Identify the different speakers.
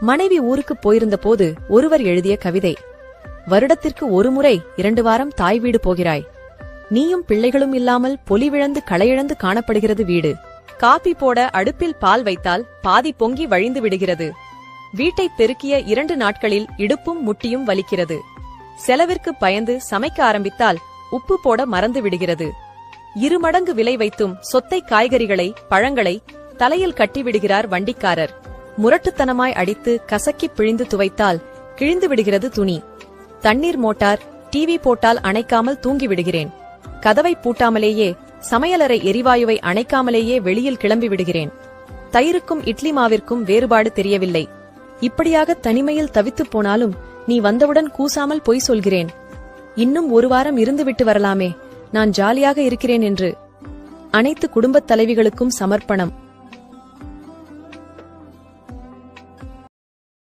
Speaker 1: மனைவி ஊருக்கு போயிருந்த போது ஒருவர் எழுதிய கவிதை வருடத்திற்கு ஒரு முறை இரண்டு வாரம் தாய் வீடு போகிறாய். நீயும் பிள்ளைகளும் இல்லாமல் பொலிவிழந்து களையிழந்து காணப்படுகிறது வீடு. காபி போட அடுப்பில் பால் வைத்தால் பாதி பொங்கி வழிந்து விடுகிறது. வீட்டை பெருக்கிய இரண்டு நாட்களில் இடுப்பும் முட்டியும் வலிக்கிறது. செலவிற்கு பயந்து சமைக்க ஆரம்பித்தால் உப்பு போட மறந்து விடுகிறது. இருமடங்கு விலை வைத்தும் சொத்தை காய்கறிகளை பழங்களை தலையில் கட்டிவிடுகிறார் வண்டிக்காரர். முரட்டுத்தனமாய் அடித்து கசக்கி பிழிந்து துவைத்தால் கிழிந்து விடுகிறது துணி. தண்ணீர் மோட்டார் டிவி போட்டால் அணைக்காமல் தூங்கி விடுகிறேன் கதவை பூட்டாமலேயே சமையலறை எரிவாயுவை அணைக்காமலேயே வெளியில் கிளம்பி விடுகிறேன் தயிருக்கும் இட்லி மாவிற்கும் வேறுபாடு தெரியவில்லை. இப்படியாக தனிமையில் தவித்துப் போனாலும் நீ வந்தவுடன் கூசாமல் பொய் சொல்கிறேன். இன்னும் ஒரு வாரம் இருந்துவிட்டு வரலாமே நான் ஜாலியாக இருக்கிறேன் என்று. அனைத்து குடும்பத் தலைவிகளுக்கும் சமர்ப்பணம்.